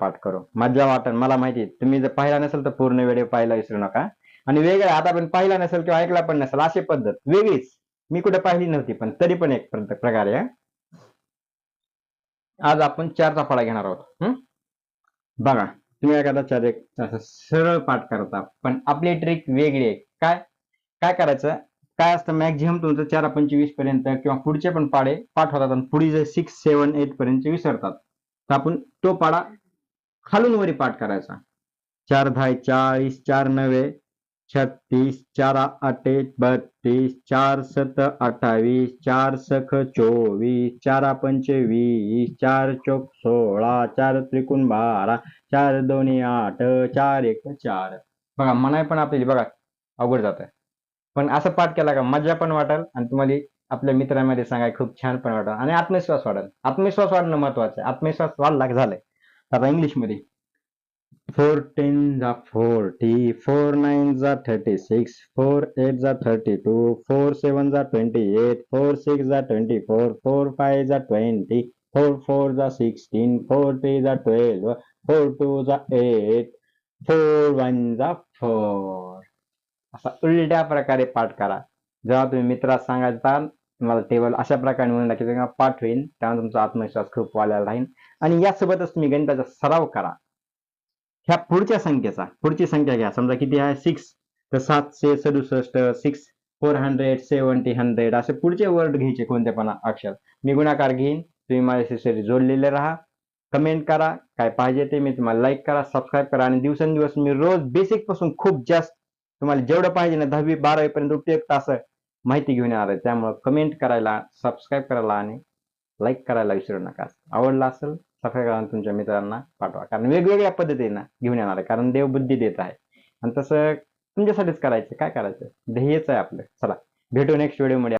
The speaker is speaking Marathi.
पाठ करू. मजा वाटन मला माहिती तुम्ही जर पाहिला नसेल तर पूर्ण व्हिडिओ पाहायला विसरू नका. आणि वेगळा आता पण पाहिला नसेल किंवा ऐकला पण नसेल अशी पद्धत. वेगळीच. मी कुठे पाहिली नव्हती पण तरी पण एक प्रकारे आज आपण चारचा फळा घेणार आहोत बघा तुम्ही एखादा चार एक असं सरळ पाठ करता पण आपली ट्रिक वेगळी आहे. काय? काय करायचं? काय असतं मॅक्झिमम तुमचं चार पंचवीसपर्यंत किंवा पुढचे पण पाडे पाठ होतात आणि पुढे जे सिक्स सेवन एट पर्यंत विसरतात. तर आपण तो पाडा खालून वरी पाठ करायचा. चार दहा चाळीस चार नव्हे छत्तीस चार आठे बत्तीस चार सत अठ्ठावीस चार सख चोवीस चार पंचवीस चार चौक सोळा चार त्रिकोण बारा चार दोन्ही आठ चार एक चार. बघा मनाय पण आपली बघा अवघड जात पण असं पाठ केला का मजा पण वाटेल आणि तुम्हाला आपल्या मित्रांमध्ये सांगाय खूप छान पण वाटेल आणि आत्मविश्वास वाढेल. आत्मविश्वास वाढणं महत्वाचं आहे. आत्मविश्वास वाढला की झालंय. आता इंग्लिश मध्ये फोर टेन जा फोर्टी फोर नाईन जा थर्टी सिक्स फोर एट जा थर्टी टू फोर सेवन जा ट्वेंटी एट फोर सिक्स जा ट्वेंटी फोर फोर फाय जा ट्वेंटी फोर फोर जा सिक्स्टीन फोर थ्री जा ट्वेल्व फोर टू जा एट फोर वन जा फोर असा उलट्या प्रकारे पाठ करा। जेव्हा तुम्ही मित्रास सांगायचा तुम्हाला टेबल अशा प्रकारे म्हणून नक्की तेव्हा पाठ होईल त्यामुळे तुमचा आत्मविश्वास खूप वाढलेला राहील. आणि यासोबतच तुम्ही गणिताचा सराव करा. ह्या पुढच्या संख्येचा पुढची संख्या घ्या. समजा किती आहे? सिक्स तर सातशे सदुसष्ट six four hundred seventy hundred असे पुढचे वर्ड घ्यायचे कोणते पण अक्षर. मी गुणाकार घेईन. तुम्ही माझ्याशी जोडलेले राहा. कमेंट करा. काय पाहिजे ते मी तुम्हाला लाईक करा सबस्क्राईब करा. आणि दिवसेंदिवस मी रोज बेसिकपासून खूप जास्त तुम्हाला जेवढं पाहिजे ना दहावी बारावीपर्यंत उपयुक्त असं माहिती घेऊन येणार आहे. त्यामुळं कमेंट करायला सबस्क्राईब करायला आणि लाईक करायला विसरू नका. आवडला असेल सबस्क्राईब करा तुमच्या मित्रांना पाठवा. कारण वेगवेगळ्या पद्धतीनं घेऊन येणार आहे. कारण देव बुद्धी देत आहे. आणि तसं तुमच्यासाठीच करायचं. काय करायचं? ध्येयच आहे आपलं. चला भेटू नेक्स्ट व्हिडिओमध्ये